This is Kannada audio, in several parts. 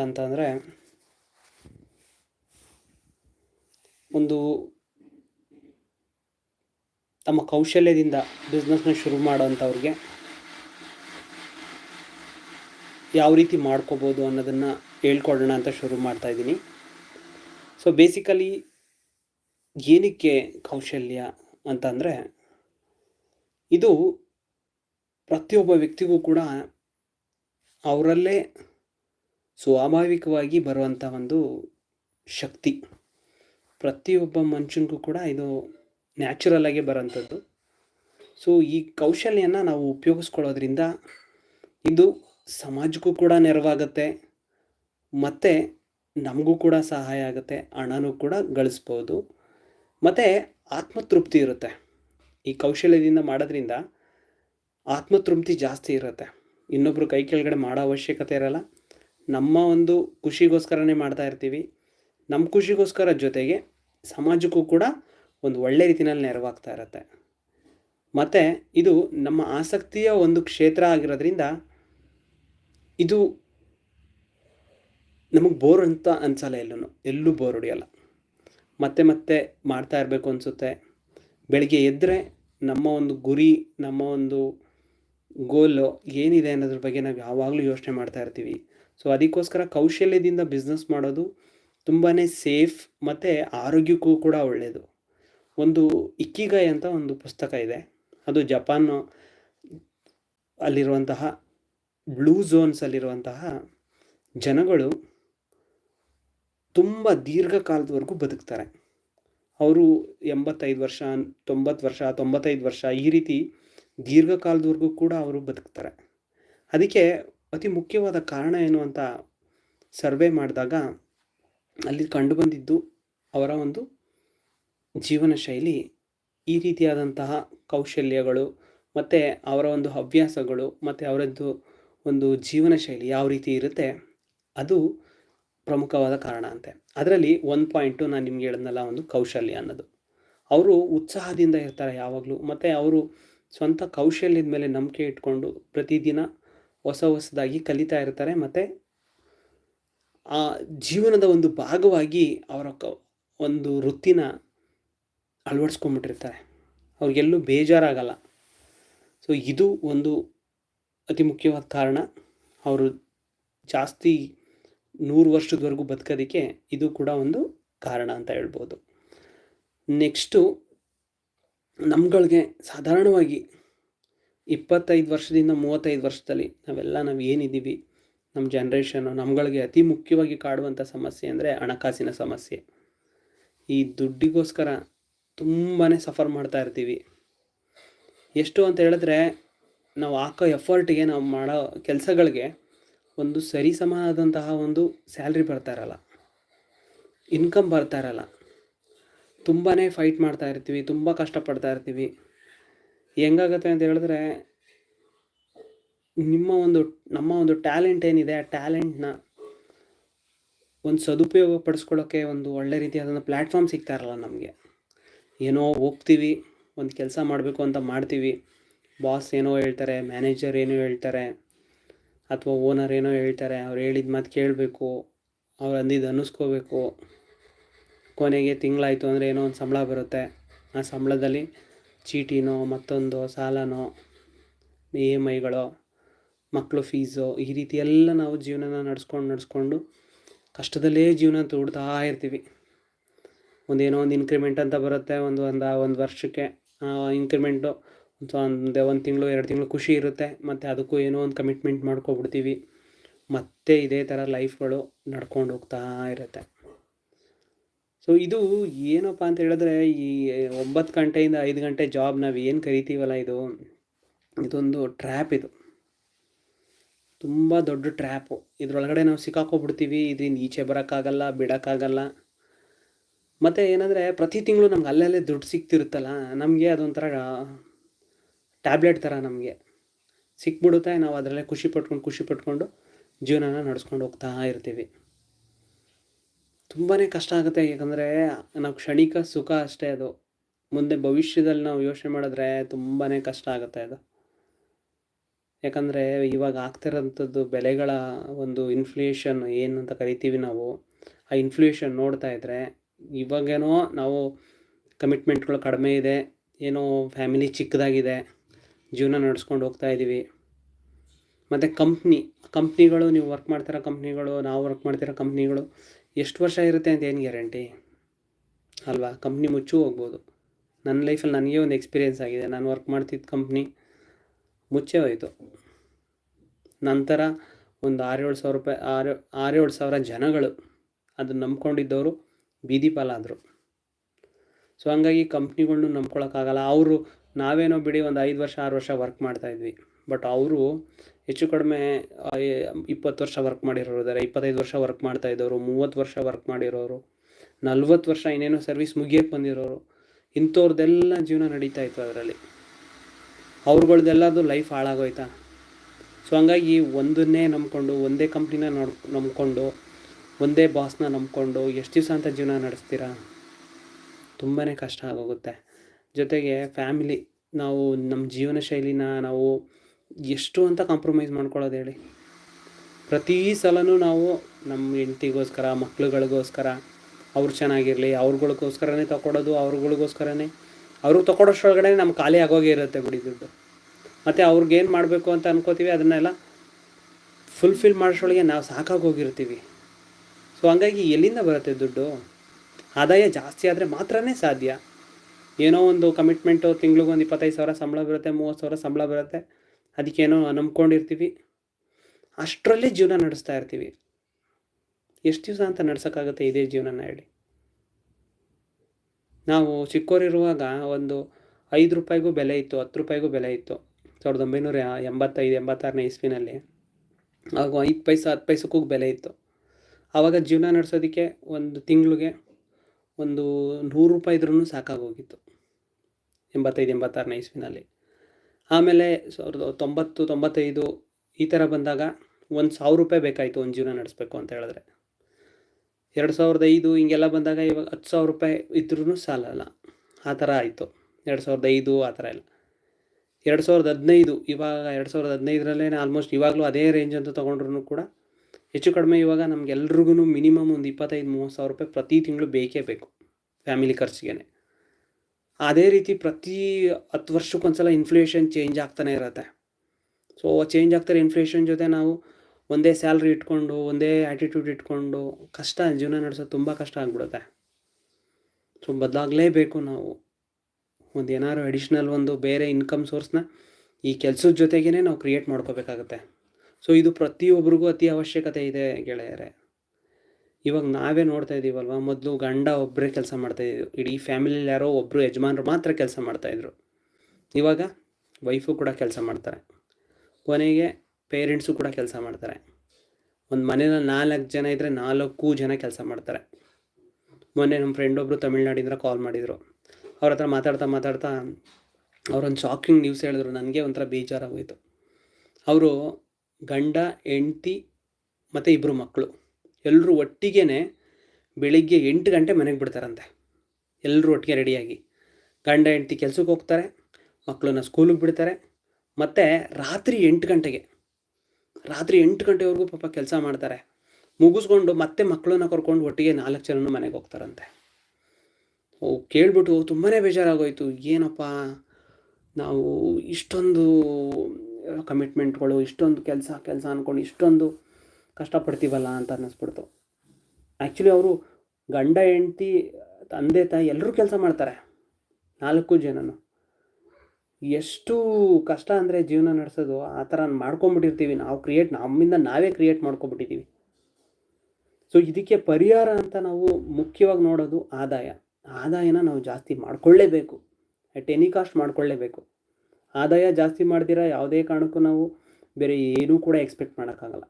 ಅಂತಂದರೆ ಒಂದು ತಮ್ಮ ಕೌಶಲ್ಯದಿಂದ ಬಿಸ್ನೆಸ್ನ ಶುರು ಮಾಡೋಂಥವ್ರಿಗೆ ಯಾವ ರೀತಿ ಮಾಡ್ಕೋಬೋದು ಅನ್ನೋದನ್ನು ಹೇಳ್ಕೊಡೋಣ ಅಂತ ಶುರು ಮಾಡ್ತಾ ಇದ್ದೀನಿ. ಸೊ ಬೇಸಿಕಲಿ ಏನಕ್ಕೆ ಕೌಶಲ್ಯ ಅಂತಂದರೆ ಇದು ಪ್ರತಿಯೊಬ್ಬ ವ್ಯಕ್ತಿಗೂ ಕೂಡ ಅವರಲ್ಲೇ ಸ್ವಾಭಾವಿಕವಾಗಿ ಬರುವಂಥ ಒಂದು ಶಕ್ತಿ. ಪ್ರತಿಯೊಬ್ಬ ಮನುಷ್ಯನಿಗೂ ಕೂಡ ಇದು ನ್ಯಾಚುರಲ್ ಆಗಿ ಬರೋಂಥದ್ದು ಸೊ ಈ ಕೌಶಲ್ಯನ ನಾವು ಉಪಯೋಗಿಸ್ಕೊಳ್ಳೋದ್ರಿಂದ ಇದು ಸಮಾಜಕ್ಕೂ ಕೂಡ ನೆರವಾಗುತ್ತೆ. ಮತ್ತು ನಮಗೂ ಕೂಡ ಸಹಾಯ ಆಗುತ್ತೆ. ಹಣನೂ ಕೂಡ ಗಳಿಸ್ಬೋದು. ಮತ್ತು ಆತ್ಮತೃಪ್ತಿ ಇರುತ್ತೆ. ಈ ಕೌಶಲ್ಯದಿಂದ ಮಾಡೋದ್ರಿಂದ ಆತ್ಮತೃಪ್ತಿ ಜಾಸ್ತಿ ಇರುತ್ತೆ. ಇನ್ನೊಬ್ಬರು ಕೈ ಕೆಳಗಡೆ ಮಾಡೋ ಅವಶ್ಯಕತೆ ಇರಲ್ಲ. ನಮ್ಮ ಒಂದು ಖುಷಿಗೋಸ್ಕರನೇ ಮಾಡ್ತಾ ಇರ್ತೀವಿ. ನಮ್ಮ ಖುಷಿಗೋಸ್ಕರ ಜೊತೆಗೆ ಸಮಾಜಕ್ಕೂ ಕೂಡ ಒಂದು ಒಳ್ಳೆ ರೀತಿಯಲ್ಲಿ ನೆರವಾಗ್ತಾ ಇರುತ್ತೆ. ಮತ್ತು ಇದು ನಮ್ಮ ಆಸಕ್ತಿಯ ಒಂದು ಕ್ಷೇತ್ರ ಆಗಿರೋದ್ರಿಂದ ಇದು ನಮಗೆ ಬೋರ್ ಅಂತ ಅನ್ಸಲ್ಲ ಎಲ್ಲೂ ಎಲ್ಲೂ ಬೋರ್ ಹೊಡಿಯಲ್ಲ. ಮತ್ತೆ ಮತ್ತೆ ಮಾಡ್ತಾ ಇರಬೇಕು ಅನಿಸುತ್ತೆ. ಬೆಳಗ್ಗೆ ಎದ್ದರೆ ನಮ್ಮ ಒಂದು ಗುರಿ, ನಮ್ಮ ಒಂದು ಗೋಲು ಏನಿದೆ ಅನ್ನೋದ್ರ ಬಗ್ಗೆ ನಾವು ಯಾವಾಗಲೂ ಯೋಚನೆ ಮಾಡ್ತಾ ಇರ್ತೀವಿ. ಸೊ ಅದಕ್ಕೋಸ್ಕರ ಕೌಶಲ್ಯದಿಂದ ಬಿಸ್ನೆಸ್ ಮಾಡೋದು ತುಂಬಾ ಸೇಫ್ ಮತ್ತು ಆರೋಗ್ಯಕ್ಕೂ ಕೂಡ ಒಳ್ಳೆಯದು ಒಂದು ಇಕ್ಕಿಗೈ ಅಂತ ಒಂದು ಪುಸ್ತಕ ಇದೆ. ಅದು ಜಪಾನ್ ಅಲ್ಲಿರುವಂತಹ ಬ್ಲೂ ಝೋನ್ಸಲ್ಲಿರುವಂತಹ ಜನಗಳು ತುಂಬ ದೀರ್ಘಕಾಲದವರೆಗೂ ಬದುಕ್ತಾರೆ. ಅವರು ಎಂಬತ್ತೈದು ವರ್ಷ, ತೊಂಬತ್ತು ವರ್ಷ, ತೊಂಬತ್ತೈದು ವರ್ಷ ಈ ರೀತಿ ದೀರ್ಘಕಾಲದವರೆಗೂ ಕೂಡ ಅವರು ಬದುಕ್ತಾರೆ. ಅದಕ್ಕೆ ಅತಿ ಮುಖ್ಯವಾದ ಕಾರಣ ಏನು ಅಂತ ಸರ್ವೆ ಮಾಡಿದಾಗ ಅಲ್ಲಿ ಕಂಡುಬಂದಿದ್ದು ಅವರ ಒಂದು ಜೀವನ ಶೈಲಿ, ಈ ರೀತಿಯಾದಂತಹ ಕೌಶಲ್ಯಗಳು ಮತ್ತು ಅವರ ಒಂದು ಹವ್ಯಾಸಗಳು ಮತ್ತು ಅವರದ್ದು ಒಂದು ಜೀವನ ಶೈಲಿ ಯಾವ ರೀತಿ ಇರುತ್ತೆ, ಅದು ಪ್ರಮುಖವಾದ ಕಾರಣ ಅಂತೆ. ಅದರಲ್ಲಿ ಒಂದು ಪಾಯಿಂಟು ನಾನು ನಿಮ್ಗೆ ಹೇಳಿದ್ನಲ್ಲ, ಒಂದು ಕೌಶಲ್ಯ ಅನ್ನೋದು. ಅವರು ಉತ್ಸಾಹದಿಂದ ಇರ್ತಾರೆ ಯಾವಾಗಲೂ, ಮತ್ತು ಅವರು ಸ್ವಂತ ಕೌಶಲ್ಯದ ಮೇಲೆ ನಂಬಿಕೆ ಇಟ್ಕೊಂಡು ಪ್ರತಿದಿನ ಹೊಸ ಹೊಸದಾಗಿ ಕಲಿತಾ ಇರ್ತಾರೆ ಮತ್ತು ಆ ಜೀವನದ ಒಂದು ಭಾಗವಾಗಿ ಅವರ ಕ ಒಂದು ವೃತ್ತಿನ ಅಳವಡಿಸ್ಕೊಂಬಿಟ್ಟಿರ್ತಾರೆ. ಅವ್ರಿಗೆಲ್ಲೂ ಬೇಜಾರಾಗಲ್ಲ. ಸೊ ಇದು ಒಂದು ಅತಿ ಮುಖ್ಯವಾದ ಕಾರಣ. ಅವರು ಜಾಸ್ತಿ ನೂರು ವರ್ಷದವರೆಗೂ ಬದುಕೋದಕ್ಕೆ ಇದು ಕೂಡ ಒಂದು ಕಾರಣ ಅಂತ ಹೇಳ್ಬೋದು. ನೆಕ್ಸ್ಟು ನಮ್ಗಳಿಗೆ ಸಾಧಾರಣವಾಗಿ ಇಪ್ಪತ್ತೈದು ವರ್ಷದಿಂದ ಮೂವತ್ತೈದು ವರ್ಷದಲ್ಲಿ ನಾವೆಲ್ಲ ನಾವು ಏನಿದ್ದೀವಿ ನಮ್ಮ ಜನ್ರೇಷನು ನಮ್ಗಳಿಗೆ ಅತಿ ಮುಖ್ಯವಾಗಿ ಕಾಡುವಂಥ ಸಮಸ್ಯೆ ಅಂದರೆ ಹಣಕಾಸಿನ ಸಮಸ್ಯೆ. ಈ ದುಡ್ಡಿಗೋಸ್ಕರ ತುಂಬಾ ಸಫರ್ ಮಾಡ್ತಾ ಇರ್ತೀವಿ. ಎಷ್ಟು ಅಂತ ಹೇಳಿದ್ರೆ ನಾವು ಹಾಕೋ ಎಫರ್ಟಿಗೆ ನಾವು ಮಾಡೋ ಕೆಲಸಗಳಿಗೆ ಒಂದು ಸರಿ ಸಮಾನದಂತಹ ಒಂದು ಸ್ಯಾಲ್ರಿ ಬರ್ತಾ ಇರಲ್ಲ. ಇನ್ಕಮ್ ಬರ್ತಾ ಇರಲ್ಲ. ತುಂಬಾ ಫೈಟ್ ಮಾಡ್ತಾ ಇರ್ತೀವಿ, ತುಂಬ ಕಷ್ಟಪಡ್ತಾ ಇರ್ತೀವಿ. ಹೆಂಗಾಗತ್ತೆ ಅಂತ ಹೇಳಿದ್ರೆ, ನಿಮ್ಮ ಒಂದು, ನಮ್ಮ ಒಂದು ಟ್ಯಾಲೆಂಟ್ ಏನಿದೆ, ಆ ಟ್ಯಾಲೆಂಟ್ನ ಒಂದು ಸದುಪಯೋಗ ಪಡಿಸ್ಕೊಳ್ಳೋಕ್ಕೆ ಒಂದು ಒಳ್ಳೆ ರೀತಿಯಾದಂಥ ಪ್ಲ್ಯಾಟ್ಫಾರ್ಮ್ ಸಿಗ್ತಾ ಇರಲ್ಲ ನಮಗೆ. ಏನೋ ಹೋಗ್ತೀವಿ, ಒಂದು ಕೆಲಸ ಮಾಡಬೇಕು ಅಂತ ಮಾಡ್ತೀವಿ. ಬಾಸ್ ಏನೋ ಹೇಳ್ತಾರೆ, ಮ್ಯಾನೇಜರ್ ಏನೋ ಹೇಳ್ತಾರೆ, ಅಥವಾ ಓನರ್ ಏನೋ ಹೇಳ್ತಾರೆ, ಅವ್ರು ಹೇಳಿದ ಮಾತು ಕೇಳಬೇಕು, ಅವ್ರು ಅಂದಿದ್ದು ಅನ್ನಿಸ್ಕೋಬೇಕು ಕೊನೆಗೆ ತಿಂಗಳಾಯಿತು ಅಂದರೆ ಏನೋ ಒಂದು ಸಂಬಳ ಬರುತ್ತೆ. ಆ ಸಂಬಳದಲ್ಲಿ ಚೀಟಿನೋ ಮತ್ತೊಂದು ಸಾಲನೋ ಇ ಎಂ ಐಗಳೋ, ಮಕ್ಕಳು ಫೀಸು, ಈ ರೀತಿ ಎಲ್ಲ ನಾವು ಜೀವನನ ನಡೆಸ್ಕೊಂಡು ನಡೆಸ್ಕೊಂಡು ಕಷ್ಟದಲ್ಲೇ ಜೀವನ ತೋಡ್ತಾ ಇರ್ತೀವಿ. ಒಂದೇನೋ ಒಂದು ಇನ್ಕ್ರಿಮೆಂಟ್ ಅಂತ ಬರುತ್ತೆ, ಒಂದು ಒಂದು ಒಂದು ವರ್ಷಕ್ಕೆ ಇನ್ಕ್ರಿಮೆಂಟು ಒಂದು ಒಂದು ತಿಂಗಳು, ಎರಡು ತಿಂಗಳು ಖುಷಿ ಇರುತ್ತೆ, ಮತ್ತು ಅದಕ್ಕೂ ಏನೋ ಒಂದು ಕಮಿಟ್ಮೆಂಟ್ ಮಾಡ್ಕೊಬಿಡ್ತೀವಿ. ಮತ್ತೆ ಇದೇ ಥರ ಲೈಫ್ಗಳು ನಡ್ಕೊಂಡು ಹೋಗ್ತಾ ಇರುತ್ತೆ. ಸೊ ಇದು ಏನಪ್ಪ ಅಂತ ಹೇಳಿದ್ರೆ, ಈ ಒಂಬತ್ತು ಗಂಟೆಯಿಂದ ಐದು ಗಂಟೆ ಜಾಬ್ ನಾವು ಏನು ಕರಿತೀವಲ್ಲ ಇದು? ಇದೊಂದು ಟ್ರ್ಯಾಪ್ ಇದು. ತುಂಬ ದೊಡ್ಡ ಟ್ರ್ಯಾಪು ಇದರೊಳಗಡೆ ನಾವು ಸಿಕ್ಕಾಕೊಬಿಡ್ತೀವಿ, ಇದರಿಂದ ಈಚೆ ಬರೋಕ್ಕಾಗಲ್ಲ, ಬಿಡೋಕ್ಕಾಗಲ್ಲ. ಮತ್ತು ಏನಂದರೆ, ಪ್ರತಿ ತಿಂಗಳು ನಮ್ಗೆ ಅಲ್ಲಲ್ಲೇ ದುಡ್ಡು ಸಿಗ್ತಿರುತ್ತಲ್ಲ, ನಮಗೆ ಅದೊಂಥರ ಟ್ಯಾಬ್ಲೆಟ್ ಥರ ನಮಗೆ. ಸಿಕ್ಬಿಡುತ್ತೆ, ನಾವು ಅದರಲ್ಲೇ ಖುಷಿ ಪಟ್ಕೊಂಡು ಖುಷಿ ಪಟ್ಕೊಂಡು ಜೀವನನ ನಡೆಸ್ಕೊಂಡು ಹೋಗ್ತಾ ಇರ್ತೀವಿ. ತುಂಬಾ ಕಷ್ಟ ಆಗುತ್ತೆ. ಯಾಕಂದರೆ ನಾವು ಕ್ಷಣಿಕ ಸುಖ ಅಷ್ಟೇ ಅದು. ಮುಂದೆ ಭವಿಷ್ಯದಲ್ಲಿ ನಾವು ಯೋಚನೆ ಮಾಡಿದ್ರೆ ತುಂಬಾ ಕಷ್ಟ ಆಗುತ್ತೆ ಅದು. ಯಾಕಂದರೆ ಇವಾಗ ಆಗ್ತಿರೋಂಥದ್ದು ಬೆಲೆಗಳ ಒಂದು ಇನ್ಫ್ಲೇಷನ್ ಏನು ಅಂತ ಕರಿತೀವಿ ನಾವು. ಆ ಇನ್ಫ್ಲೇಷನ್ ನೋಡ್ತಾ ಇದ್ದರೆ ಇವಾಗೇನೋ ನಾವು ಕಮಿಟ್ಮೆಂಟ್ಗಳು ಕಡಿಮೆ ಇದೆ. ಏನೋ ಫ್ಯಾಮಿಲಿ ಚಿಕ್ಕದಾಗಿದೆ. ಜೀವನ ನಡೆಸ್ಕೊಂಡು ಹೋಗ್ತಾ ಇದ್ದೀವಿ ಮತ್ತು ಕಂಪ್ನಿ ಕಂಪ್ನಿಗಳು ನೀವು ವರ್ಕ್ ಮಾಡ್ತಿರೋ ಕಂಪ್ನಿಗಳು ನಾವು ವರ್ಕ್ ಮಾಡ್ತಿರೋ ಕಂಪ್ನಿಗಳು ಎಷ್ಟು ವರ್ಷ ಇರುತ್ತೆ ಅಂತ ಏನು ಗ್ಯಾರಂಟಿ? ಅಲ್ವಾ? ಕಂಪ್ನಿ ಮುಚ್ಚು ಹೋಗ್ಬೋದು. ನನ್ನ ಲೈಫಲ್ಲಿ ನನಗೆ ಒಂದು ಎಕ್ಸ್ಪೀರಿಯೆನ್ಸ್ ಆಗಿದೆ. ನಾನು ವರ್ಕ್ ಮಾಡ್ತಿದ್ದ ಕಂಪ್ನಿ ಮುಚ್ಚೇ ಹೋಯಿತು. ನಂತರ ಒಂದು ಆರೇಳು ಸಾವಿರ ರೂಪಾಯಿ, ಆರು, ಆರೇಳು ಸಾವಿರ ಜನಗಳು ಅದನ್ನು ನಂಬ್ಕೊಂಡಿದ್ದವರು ಬೀದಿ ಪಾಲಾದರು. ಸೊ ಹಂಗಾಗಿ ಕಂಪ್ನಿಗಳ್ನು ನಂಬ್ಕೊಳಕ್ಕಾಗಲ್ಲ. ಅವರು ನಾವೇನೋ ಬಿಡಿ ಒಂದು ಐದು ವರ್ಷ, ಆರು ವರ್ಷ ವರ್ಕ್ ಮಾಡ್ತಾಯಿದ್ವಿ ಬಟ್ ಅವರು ಹೆಚ್ಚು ಕಡಿಮೆ ಇಪ್ಪತ್ತು ವರ್ಷ ವರ್ಕ್ ಮಾಡಿರೋರು ಇದ್ದಾರೆ ಇಪ್ಪತ್ತೈದು ವರ್ಷ ವರ್ಕ್ ಮಾಡ್ತಾ ಇದ್ದವರು, ಮೂವತ್ತು ವರ್ಷ ವರ್ಕ್ ಮಾಡಿರೋರು, ನಲ್ವತ್ತು ವರ್ಷ ಇನ್ನೇನೋ ಸರ್ವಿಸ್ ಮುಗಿಯಕ್ಕೆ ಬಂದಿರೋರು ಇಂಥವ್ರದ್ದೆಲ್ಲ ಜೀವನ ನಡೀತಾ ಇತ್ತು ಅದರಲ್ಲಿ. ಅವ್ರುಗಳ್ದೆಲ್ಲದು ಲೈಫ್ ಹಾಳಾಗೋಯ್ತಾ? ಸೊ ಹಂಗಾಗಿ ಒಂದನ್ನೇ ನಂಬ್ಕೊಂಡು, ಒಂದೇ ಕಂಪ್ನಿನ ನೋಡ್, ನಂಬ್ಕೊಂಡು, ಒಂದೇ ಬಾಸ್ನ ನಂಬ್ಕೊಂಡು ಎಷ್ಟು ದಿವಸ ಅಂತ ಜೀವನ ನಡೆಸ್ತೀರಾ? ತುಂಬಾ ಕಷ್ಟ ಆಗೋಗುತ್ತೆ. ಜೊತೆಗೆ ಫ್ಯಾಮಿಲಿ ನಾವು ನಮ್ಮ ಜೀವನ ಶೈಲಿನ ನಾವು ಎಷ್ಟು ಅಂತ ಕಾಂಪ್ರಮೈಸ್ ಮಾಡ್ಕೊಳ್ಳೋದು ಹೇಳಿ. ಪ್ರತಿ ಸಲನೂ ನಾವು ನಮ್ಮ ಹೆಂಡ್ತಿಗೋಸ್ಕರ, ಮಕ್ಳುಗಳಿಗೋಸ್ಕರ, ಅವ್ರು ಚೆನ್ನಾಗಿರಲಿ, ಅವ್ರುಗಳಿಗೋಸ್ಕರನೇ ತಗೊಳೋದು ಅವ್ರುಗಳಿಗೋಸ್ಕರನೇ ಅವ್ರಿಗೆ ತಗೊಳ್ಳೋಷ್ಟ್ರೊಳಗಡೆ ನಮ್ಮ ಖಾಲಿ ಆಗೋಗೇ ಇರುತ್ತೆ ಬಿಡಿ ದುಡ್ಡು. ಮತ್ತು ಅವ್ರಿಗೇನು ಮಾಡಬೇಕು ಅಂತ ಅನ್ಕೋತೀವಿ, ಅದನ್ನೆಲ್ಲ ಫುಲ್ಫಿಲ್ ಮಾಡೋಷ್ಟೊಳಗೆ ನಾವು ಸಾಕಾಗೋಗಿರ್ತೀವಿ. ಸೊ ಹಂಗಾಗಿ ಎಲ್ಲಿಂದ ಬರುತ್ತೆ ದುಡ್ಡು? ಆದಾಯ ಜಾಸ್ತಿ ಆದರೆ ಮಾತ್ರನೇ ಸಾಧ್ಯ. ಏನೋ ಒಂದು ಕಮಿಟ್ಮೆಂಟು ತಿಂಗ್ಳಿಗೆ ಒಂದು ಇಪ್ಪತ್ತೈದು ಸಾವಿರ ಸಂಬಳ ಬರುತ್ತೆ, ಮೂವತ್ತು ಸಾವಿರ ಸಂಬಳ ಬರುತ್ತೆ ಅದಕ್ಕೇನೋ ನಂಬ್ಕೊಂಡಿರ್ತೀವಿ. ಅಷ್ಟರಲ್ಲೇ ಜೀವನ ನಡೆಸ್ತಾ ಇರ್ತೀವಿ. ಎಷ್ಟು ದಿವಸ ಅಂತ ನಡ್ಸೋಕ್ಕಾಗುತ್ತೆ ಇದೇ ಜೀವನನ ಹೇಳಿ. ನಾವು ಚಿಕ್ಕವರಿರುವಾಗ ಒಂದು ಐದು ರೂಪಾಯಿಗೂ ಬೆಲೆ ಇತ್ತು, ಹತ್ತು ರೂಪಾಯಿಗೂ ಬೆಲೆ ಇತ್ತು. ಸಾವಿರದ ಒಂಬೈನೂರ ಎಂಬತ್ತೈದು, ಎಂಬತ್ತಾರನೇ ಇಸ್ವಿನಲ್ಲಿ. ಆಗ ಐದು ಪೈಸ, ಹತ್ತು ಪೈಸಕ್ಕೂ ಬೆಲೆ ಇತ್ತು. ಆವಾಗ ಜೀವನ ನಡೆಸೋದಕ್ಕೆ ಒಂದು ತಿಂಗಳಿಗೆ ಒಂದು ನೂರು ರೂಪಾಯಿ ಇದ್ರೂ ಸಾಕಾಗೋಗಿತ್ತು. ಎಂಬತ್ತೈದು, ಎಂಬತ್ತಾರನೇ ಇಸ್ವಿನಲ್ಲಿ. ಆಮೇಲೆ ಸಾವಿರದ ತೊಂಬತ್ತು, ತೊಂಬತ್ತೈದು ಈ ಥರ ಬಂದಾಗ ಒಂದು ಸಾವಿರ ರೂಪಾಯಿ ಬೇಕಾಯಿತು ಒಂದು ಜೀವನ ನಡೆಸ್ಬೇಕು ಅಂತ ಹೇಳಿದ್ರೆ. ಎರಡು ಸಾವಿರದ ಐದು ಹಿಂಗೆಲ್ಲ ಬಂದಾಗ ಇವಾಗ ಹತ್ತು ಸಾವಿರ ರೂಪಾಯಿ ಇದ್ರೂ ಸಾಲಲ್ಲ ಆ ಥರ ಆಯಿತು. ಎರಡು ಸಾವಿರದ ಐದು ಆ ಥರ ಎಲ್ಲ. ಎರಡು ಸಾವಿರದ ಹದಿನೈದು ಇವಾಗ ಎರಡು ಸಾವಿರದ ಹದಿನೈದರಲ್ಲೇ ಆಲ್ಮೋಸ್ಟ್ ಇವಾಗಲೂ ಅದೇ ರೇಂಜ್ ಅಂತ ತೊಗೊಂಡ್ರು ಕೂಡ ಹೆಚ್ಚು ಕಡಿಮೆ ಇವಾಗ ನಮ್ಗೆಲ್ರಿಗೂ ಮಿನಿಮಮ್ ಒಂದು ಇಪ್ಪತ್ತೈದು, ಮೂವತ್ತು ಸಾವಿರ ರೂಪಾಯಿ ಪ್ರತಿ ತಿಂಗಳು ಬೇಕೇ ಬೇಕು. ಫ್ಯಾಮಿಲಿ ಖರ್ಚಿಗೆ ಅದೇ ರೀತಿ ಪ್ರತಿ ಹತ್ತು ವರ್ಷಕ್ಕೊಂದ್ಸಲ ಇನ್ಫ್ಲೇಷನ್ ಚೇಂಜ್ ಆಗ್ತಾನೆ ಇರುತ್ತೆ. ಸೊ ಚೇಂಜ್ ಆಗ್ತಾರೆ ಇನ್ಫ್ಲೇಷನ್ ಜೊತೆ ನಾವು ಒಂದೇ ಸ್ಯಾಲ್ರಿ ಇಟ್ಕೊಂಡು, ಒಂದೇ ಆ್ಯಟಿಟ್ಯೂಡ್ ಇಟ್ಕೊಂಡು ಕಷ್ಟ ಜೀವನ ನಡೆಸೋದು ತುಂಬ ಕಷ್ಟ ಆಗ್ಬಿಡುತ್ತೆ. ಸೊ ಬದಲಾಗಲೇಬೇಕು ನಾವು. ಒಂದು ಏನಾದ್ರು ಅಡಿಷ್ನಲ್ ಒಂದು ಬೇರೆ ಇನ್ಕಮ್ ಸೋರ್ಸ್ನ ಈ ಕೆಲಸದ ಜೊತೆಗೇ ನಾವು ಕ್ರಿಯೇಟ್ ಮಾಡ್ಕೋಬೇಕಾಗತ್ತೆ. ಸೊ ಇದು ಪ್ರತಿಯೊಬ್ಬರಿಗೂ ಅತಿ ಅವಶ್ಯಕತೆ ಇದೆ ಗೆಳೆಯರೆ. ಇವಾಗ ನಾವೇ ನೋಡ್ತಾ ಇದ್ದೀವಲ್ವ ಮೊದಲು ಗಂಡ ಒಬ್ಬರೇ ಕೆಲಸ ಮಾಡ್ತಾಯಿದ್ರು ಇಡೀ ಫ್ಯಾಮಿಲಿಯಲ್ಲಿ ಯಾರೋ ಒಬ್ಬರು ಯಜಮಾನರು ಮಾತ್ರ ಕೆಲಸ ಮಾಡ್ತಾಯಿದ್ರು ಇವಾಗ ವೈಫು ಕೂಡ ಕೆಲಸ ಮಾಡ್ತಾರೆ. ಕೊನೆಗೆ ಪೇರೆಂಟ್ಸು ಕೂಡ ಕೆಲಸ ಮಾಡ್ತಾರೆ. ಒಂದು ಮನೇಲಿ ನಾಲ್ಕು ಜನ ಇದ್ದರೆ ನಾಲ್ಕು ಜನ ಕೆಲಸ ಮಾಡ್ತಾರೆ. ಮೊನ್ನೆ ನಮ್ಮ ಫ್ರೆಂಡ್ ಒಬ್ಬರು ತಮಿಳ್ನಾಡಿಂದ ಕಾಲ್ ಮಾಡಿದರು. ಅವ್ರ ಹತ್ರ ಮಾತಾಡ್ತಾ ಮಾತಾಡ್ತಾ ಅವರೊಂದು ಶಾಕಿಂಗ್ ನ್ಯೂಸ್ ಹೇಳಿದ್ರು. ನನಗೆ ಒಂಥರ ಬೇಜಾರಾಗೋಯಿತು. ಅವರು ಗಂಡ, ಹೆಂಡ್ತಿ ಮತ್ತು ಇಬ್ಬರು ಮಕ್ಕಳು ಎಲ್ಲರೂ ಒಟ್ಟಿಗೆನೆ ಬೆಳಿಗ್ಗೆ ಎಂಟು ಗಂಟೆ ಮನೆಗೆ ಬಿಡ್ತಾರಂತೆ. ಎಲ್ಲರೂ ಒಟ್ಟಿಗೆ ರೆಡಿಯಾಗಿ. ಗಂಡ, ಹೆಂಡತಿ ಕೆಲಸಕ್ಕೆ ಹೋಗ್ತಾರೆ ಮಕ್ಕಳನ್ನ ಸ್ಕೂಲಿಗೆ ಬಿಡ್ತಾರೆ. ಮತ್ತು ರಾತ್ರಿ ಎಂಟು ಗಂಟೆಗೆ, ರಾತ್ರಿ ಎಂಟು ಗಂಟೆವರೆಗೂ ಪಾಪ ಕೆಲಸ ಮಾಡ್ತಾರೆ. ಮುಗಿಸ್ಕೊಂಡು ಮತ್ತೆ ಮಕ್ಕಳನ್ನ ಕರ್ಕೊಂಡು ಒಟ್ಟಿಗೆ ನಾಲ್ಕು ಜನನು ಮನೆಗೆ ಹೋಗ್ತಾರಂತೆ. ಓ, ಕೇಳ್ಬಿಟ್ಟು ತುಂಬಾ ಬೇಜಾರಾಗೋಯ್ತು. ಏನಪ್ಪ? ನಾವು ಇಷ್ಟೊಂದು ಕಮಿಟ್ಮೆಂಟ್ಗಳು ಇಷ್ಟೊಂದು ಕೆಲಸ ಕೆಲಸ ಅಂದ್ಕೊಂಡು ಇಷ್ಟೊಂದು ಕಷ್ಟಪಡ್ತೀವಲ್ಲ ಅಂತ ಅನ್ನಿಸ್ಬಿಡ್ತು. ಆ್ಯಕ್ಚುಲಿ ಅವರು ಗಂಡ, ಹೆಂಡ್ತಿ, ತಂದೆ, ತಾಯಿ ಎಲ್ಲರೂ ಕೆಲಸ ಮಾಡ್ತಾರೆ. ನಾಲ್ಕು ಜನನು. ಎಷ್ಟು ಕಷ್ಟ ಅಂದರೆ ಜೀವನ ನಡೆಸೋದು, ಆ ಥರ ಮಾಡ್ಕೊಂಬಿಟ್ಟಿರ್ತೀವಿ. ನಾವು ಕ್ರಿಯೇಟ್ ನಮ್ಮಿಂದ ನಾವೇ ಕ್ರಿಯೇಟ್ ಮಾಡ್ಕೊಂಬಿಟ್ಟಿದ್ದೀವಿ. ಸೊ ಇದಕ್ಕೆ ಪರಿಹಾರ ಅಂತ ನಾವು ಮುಖ್ಯವಾಗಿ ನೋಡೋದು ಆದಾಯ. ಆದಾಯನ ನಾವು ಜಾಸ್ತಿ ಮಾಡಿಕೊಳ್ಳೇಬೇಕು. ಅಟ್ ಎನಿ ಕಾಸ್ಟ್ ಮಾಡ್ಕೊಳ್ಳೇಬೇಕು. ಆದಾಯ ಜಾಸ್ತಿ ಮಾಡ್ದಿರ ಯಾವುದೇ ಕಾರಣಕ್ಕೂ ನಾವು ಬೇರೆ ಏನೂ ಕೂಡ ಎಕ್ಸ್ಪೆಕ್ಟ್ ಮಾಡೋಕ್ಕಾಗಲ್ಲ.